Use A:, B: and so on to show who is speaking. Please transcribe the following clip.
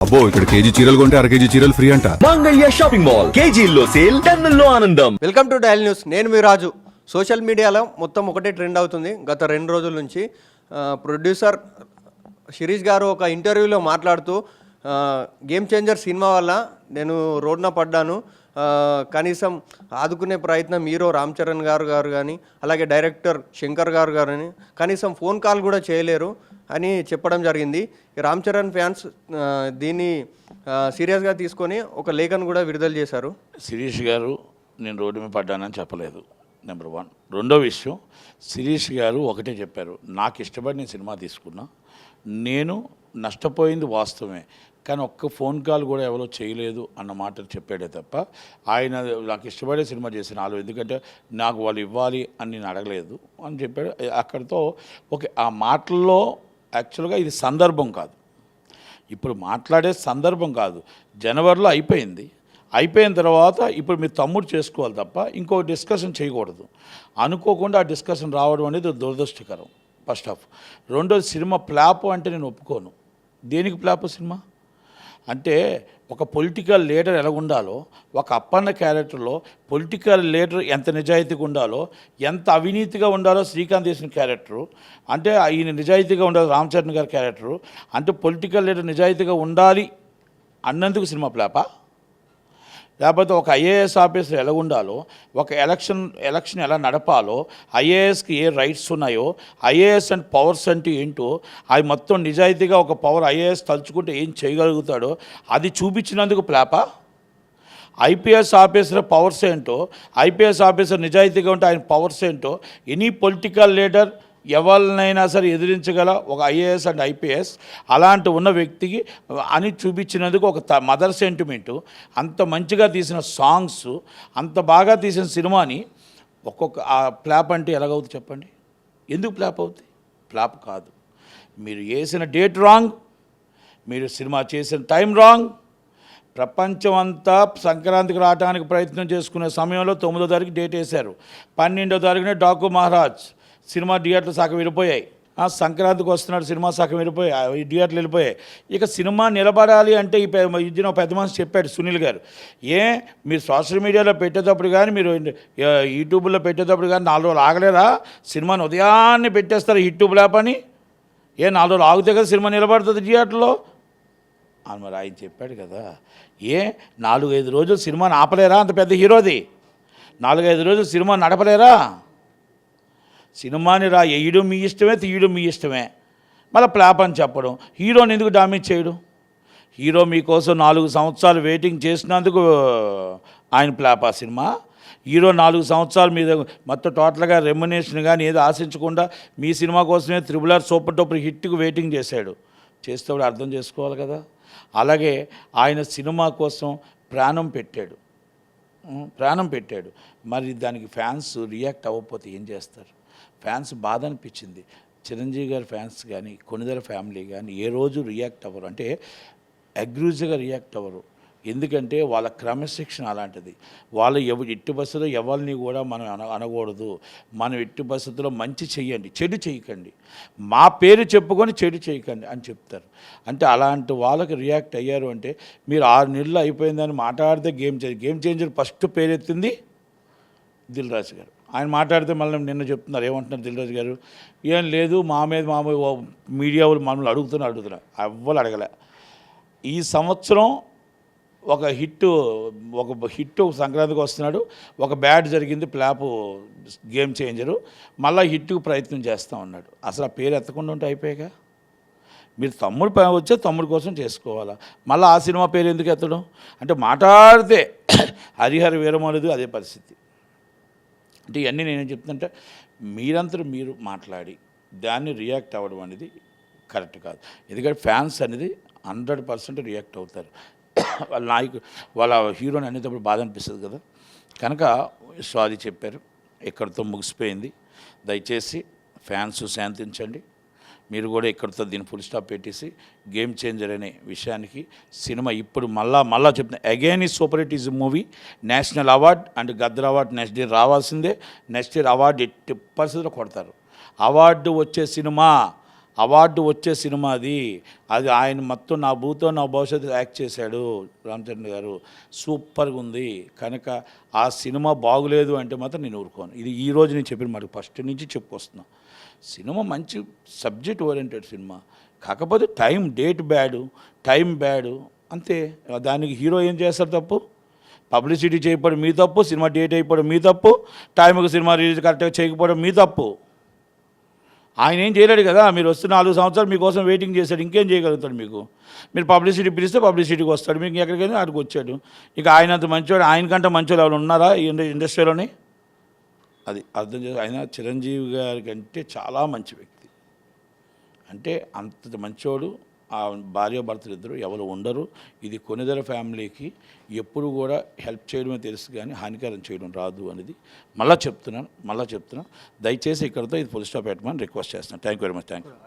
A: అబ్బో ఇక్కడ కేజీ చీరలు కొంటే అర కేజీ చీరలు ఫ్రీ అంట.
B: Mangalya shopping mall. కేజీల్లో సేల్ టన్నుల్లో ఆనందం.
C: Welcome to dial news. నేను మీ రాజు. సోషల్ మీడియాలో మొత్తం ఒకటే ట్రెండ్ అవుతుంది. గత రెండు రోజుల నుంచి ఆ, ప్రొడ్యూసర్ శిరీష్ గారు ఒక ఇంటర్వ్యూలో మాట్లాడుతూ ఆ, గేమ్ చేంజర్ సినిమా వల్ల నేను రోడ్న పడ్డాను. కనీసం ఆదుకునే ప్రయత్నం హీరో రామ్ చరణ్ గారు గారు కానీ అలాగే డైరెక్టర్ శంకర్ గారు గారు కానీ కనీసం ఫోన్ కాల్ కూడా చేయలేరు అని చెప్పడం జరిగింది. రామ్ చరణ్ ఫ్యాన్స్ దీన్ని సీరియస్గా తీసుకొని ఒక లేఖను కూడా విడుదల చేశారు.
D: శిరీష్ గారు నేను రోడ్డు మీద పడ్డానని చెప్పలేదు. నెంబర్ వన్ రెండో విషయం శిరీష్ గారు ఒకటే చెప్పారు. నాకు ఇష్టపడి నేను సినిమా తీసుకున్నా. నేను నష్టపోయింది వాస్తవమే. కానీ ఒక్క ఫోన్ కాల్ కూడా ఎవరో చేయలేదు అన్న మాట చెప్పాడే తప్ప ఆయన నాకు ఇష్టపడే సినిమా చేసిన వాళ్ళు ఎందుకంటే నాకు వాళ్ళు ఇవ్వాలి అని నేను అడగలేదు అని చెప్పాడు. అక్కడితో ఓకే ఆ మాటల్లో యాక్చువల్గా ఇది సందర్భం కాదు. ఇప్పుడు మాట్లాడే సందర్భం కాదు. జనవరిలో అయిపోయింది. అయిపోయిన తర్వాత ఇప్పుడు మీ తమ్ముడు చేసుకోవాలి తప్ప ఇంకో డిస్కషన్ చేయకూడదు. అనుకోకుండా ఆ డిస్కషన్ రావడం అనేది దురదృష్టకరం ఫస్ట్ ఆఫ్ రెండోది సినిమా ప్లాప్ అంటే నేను ఒప్పుకోను. దేనికి ప్లాప్ సినిమా? అంటే ఒక పొలిటికల్ లీడర్ ఎలా ఉండాలో ఒక అప్పన్న క్యారెక్టర్లో పొలిటికల్ లీడర్ ఎంత నిజాయితీగా ఉండాలో ఎంత అవినీతిగా ఉండాలో శ్రీకాంత్ చేసిన క్యారెక్టరు అంటే ఈయన నిజాయితీగా ఉండాలి రామచరణ్ గారి క్యారెక్టరు అంటే పొలిటికల్ లీడర్ నిజాయితీగా ఉండాలి అన్నందుకు సినిమా ప్లాపా? లేకపోతే ఒక ఐఏఎస్ ఆఫీసర్ ఎలా ఉండాలో ఒక ఎలక్షన్ ఎలక్షన్ ఎలా నడపాలో ఐఏఎస్కి ఏ రైట్స్ ఉన్నాయో ఐఏఎస్ అండ్ పవర్స్ అంటే ఏంటో అవి మొత్తం నిజాయితీగా ఒక పవర్ ఐఏఎస్ తలుచుకుంటే ఏం చేయగలుగుతాడో అది చూపించినందుకు ప్లాప. ఐపీఎస్ ఆఫీసర్ పవర్స్ ఏంటో ఐపీఎస్ ఆఫీసర్ నిజాయితీగా ఉంటే ఆయన పవర్స్ ఏంటో ఎనీ పొలిటికల్ లీడర్ ఎవరినైనా సరే ఎదిరించగల ఒక ఐఏఎస్ అండ్ ఐపీఎస్ అలాంటి ఉన్న వ్యక్తికి అని చూపించినందుకు ఒక త- మదర్ సెంటిమెంటు అంత మంచిగా తీసిన సాంగ్స్ అంత బాగా తీసిన సినిమాని ఒక్కొక్క ఆ ప్లాప్ అంటే ఎలాగవుతుంది చెప్పండి? ఎందుకు ప్లాప్ అవుతుంది ప్లాప్ కాదు. మీరు వేసిన డేట్ రాంగ్ మీరు సినిమా చేసిన టైం రాంగ్ ప్రపంచం అంతా సంక్రాంతికి రావడానికి ప్రయత్నం చేసుకునే సమయంలో తొమ్మిదో తారీఖు డేట్ వేశారు. పన్నెండో తారీఖునే డాకు మహారాజ్ సినిమా థియేటర్లు సగం వెళ్ళిపోయాయి సంక్రాంతికి వస్తున్నాడు సినిమా సగం వెళ్ళిపోయాయి ఈ థియేటర్లు వెళ్ళిపోయాయి ఇక సినిమా నిలబడాలి అంటే ఈ పె- ఒక పెద్ద మనిషి చెప్పాడు సునీల్ గారు. ఏ మీరు సోషల్ మీడియాలో పెట్టేటప్పుడు కానీ మీరు యూట్యూబ్లో పెట్టేటప్పుడు కానీ నాలుగు రోజులు ఆగలేరా? సినిమాని ఉదయాన్నే పెట్టేస్తారు యూట్యూబ్ ల్యాప్ అని ఏ నాలుగు రోజులు ఆగితే కదా సినిమా నిలబడుతుంది థియేటర్లో? అని మరి ఆయన చెప్పాడు కదా. ఏ నాలుగైదు రోజులు సినిమాని ఆపలేరా? అంత పెద్ద హీరోది. నాలుగైదు రోజులు సినిమా నడపలేరా? సినిమాని రా వేయడం మీ ఇష్టమే తీయడం మీ ఇష్టమే. మళ్ళీ ప్లాప్ అని చెప్పడం హీరోని ఎందుకు డామేజ్ చేయడం? హీరో మీకోసం నాలుగు సంవత్సరాలు వెయిటింగ్ చేసినందుకు ఆయన ప్లాప్ ఆ సినిమా. హీరో నాలుగు సంవత్సరాలు మీద మొత్తం టోటల్గా రెమ్యునేషన్ కానీ ఏదో ఆశించకుండా మీ సినిమా కోసమే త్రిబుల్ ఆర్ సూపర్ టూపర్ హిట్కి వెయిటింగ్ చేశాడు. చేసేటప్పుడు అర్థం చేసుకోవాలి కదా. అలాగే ఆయన సినిమా కోసం ప్రాణం పెట్టాడు. ప్రాణం పెట్టాడు. మరి దానికి ఫ్యాన్స్ రియాక్ట్ అవ్వకపోతే ఏం చేస్తారు? ఫ్యాన్స్ బాధ అనిపించింది చిరంజీవి గారి ఫ్యాన్స్ కానీ కొనిదల ఫ్యామిలీ కానీ ఏ రోజు రియాక్ట్ అవ్వరు. అంటే అగ్రూజ్గా రియాక్ట్ అవ్వరు. ఎందుకంటే వాళ్ళ క్రమశిక్షణ అలాంటిది. వాళ్ళు ఎవ ఎట్టి బస్సులో ఎవరిని కూడా మనం అన అనకూడదు. మనం ఎట్టి బస్సులో మంచి చెయ్యండి. చెడు చేయకండి మా పేరు చెప్పుకొని చెడు చేయకండి అని చెప్తారు. అంటే అలాంటి వాళ్ళకి రియాక్ట్ అయ్యారు అంటే మీరు ఆరు నెలలు అయిపోయిందని మాట్లాడితే game changer game changer first పేరెత్తింది Dil Raju గారు. ఆయన మాట్లాడితే మళ్ళీ నిన్న చెప్తున్నారు ఏమంటున్నారు దిల్రాజు గారు? ఏం లేదు మా మీద మా ఓ మీడియా వాళ్ళు మమ్మల్ని అడుగుతున్నారు అడుగుతున్నారు ఎవ్వరు అడగలే. ఈ సంవత్సరం ఒక హిట్ ఒక హిట్ సంక్రాంతికి వస్తున్నాడు. ఒక బ్యాట్ జరిగింది ప్లాప్ గేమ్ చేంజరు. మళ్ళీ హిట్కు ప్రయత్నం చేస్తూ ఉన్నాడు. అసలు ఆ పేరు ఎత్తకుండా ఉంటే అయిపోయాక మీరు తమ్ముడు వచ్చే తమ్ముడు కోసం చేసుకోవాలా? మళ్ళీ ఆ సినిమా పేరు ఎందుకు ఎత్తడం? అంటే మాట్లాడితే హరిహర వీరమనుడు అదే పరిస్థితి. అంటే ఇవన్నీ నేనేం చెప్తుంటే మీరంతరూ మీరు మాట్లాడి దాన్ని రియాక్ట్ అవ్వడం అనేది కరెక్ట్ కాదు. ఎందుకంటే ఫ్యాన్స్ అనేది హండ్రెడ్ పర్సెంట్ రియాక్ట్ అవుతారు. వాళ్ళ నాయకు వాళ్ళ హీరోని అనేటప్పుడు బాధ అనిపిస్తుంది కదా. కనుక స్వాది చెప్పారు. ఎక్కడితో ముగిసిపోయింది. దయచేసి ఫ్యాన్స్ శాంతించండి. మీరు కూడా ఇక్కడితో దీన్ని ఫుల్ స్టాప్ పెట్టేసి గేమ్ చేంజర్ అనే విషయానికి సినిమా ఇప్పుడు మళ్ళా మళ్ళా చెప్తున్నా. అగైన్ ఈ super hit is movie national award and Gaddar award next year రావాల్సిందే. నెక్స్ట్ ఇయర్ అవార్డు ఎట్టి పరిస్థితుల్లో కొడతారు. అవార్డు వచ్చే సినిమా అవార్డు వచ్చే సినిమా అది. అది ఆయన మొత్తం నా భూతో నా భవిష్యత్తు యాక్ట్ చేశాడు రామచంద్ర గారు. సూపర్గా ఉంది. కనుక ఆ సినిమా బాగులేదు అంటే మాత్రం నేను ఊరుకోను. ఇది ఈ రోజు నేను చెప్పిన మాట ఫస్ట్ నుంచి చెప్పుకొస్తున్నా. సినిమా మంచి సబ్జెక్ట్ ఓరియంటెడ్ సినిమా. కాకపోతే time date bad time bad అంతే. దానికి హీరో ఏం చేస్తారు తప్పు? పబ్లిసిటీ చేయకపోవడం మీ తప్పు సినిమా డేట్ అయిపోవడం మీ తప్పు టైంకి సినిమా రిలీజ్ కరెక్ట్గా చేయకపోవడం మీ తప్పు. ఆయన ఏం చేయలేడు కదా మీరు వస్తే నాలుగు సంవత్సరాలు మీకోసం వెయిటింగ్ చేశాడు ఇంకేం చేయగలుగుతాడు మీకు? మీరు పబ్లిసిటీ పిలిస్తే పబ్లిసిటీకి వస్తాడు మీకు ఎక్కడికైనా అక్కడికి వచ్చాడు. ఇక ఆయన అంత మంచివాడు ఆయనకంటే మంచివాడు ఎవరు ఉన్నారా ఈ ఇండస్ట్రీలోని? అది అర్థం చేసి ఆయన చిరంజీవి గారి కంటే చాలా మంచి వ్యక్తి. అంటే అంత మంచోడు ఆ భార్య భర్తలు ఇద్దరు ఎవరు ఉండరు. ఇది కొనిదల ఫ్యామిలీకి ఎప్పుడు కూడా హెల్ప్ చేయడమే తెలుసు కానీ హానికరం చేయడం రాదు అనేది మళ్ళీ చెప్తున్నాను మళ్ళీ చెప్తున్నాను. దయచేసి ఇక్కడితో ఇది ఫుల్ స్టాప్ పెట్టమని రిక్వెస్ట్ చేస్తున్నాను. Thank you very much thank you